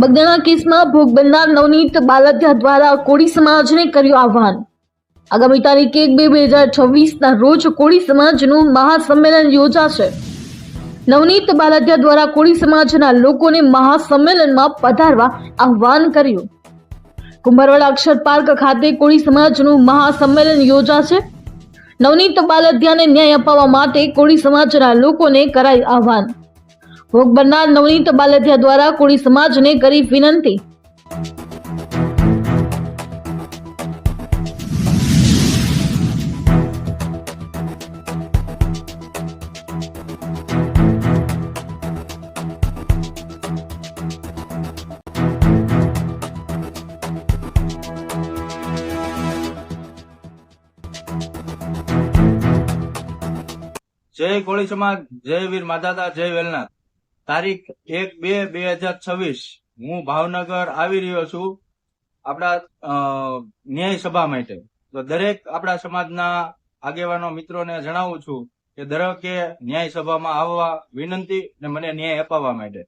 બગદાણા કેસમાં ભોગ બનનાર નવનીત બાલધ્યા દ્વારા કોળી સમાજને કર્યું આહવાન. આગામી તારીખ એક બે બે હજાર છવ્વીસના રોજ કોળી સમાજનું મહાસંમેલન યોજાશે. નવનીત બાલધ્યા દ્વારા કોળી સમાજના લોકોને મહાસંમેલનમાં પધારવા આહવાન કર્યું. કુંભારવાડા અક્ષર પાર્ક ખાતે કોળી સમાજનું મહાસંમેલન યોજાશે. નવનીત બાલધ્યાને ન્યાય અપાવવા માટે કોળી સમાજના લોકોને કરાય આહવાન. ભોગ બનનાર નવનીત બાલદિયા દ્વારા કોળી સમાજને કરી વિનંતી. જય કોળી સમાજ, જય વીર માધાતા, જય વેલનાથ. તારીખ એક બે બે હજાર છવ્વીસ. હું ભાવનગર આવી રહ્યો છું આપણા ન્યાય સભા માટે. તો દરેક આપણા સમાજના આગેવાનો, મિત્રોને જણાવું છું કે દરેકે ન્યાય સભામાં આવવા વિનંતી અને મને ન્યાય અપાવવા માટે.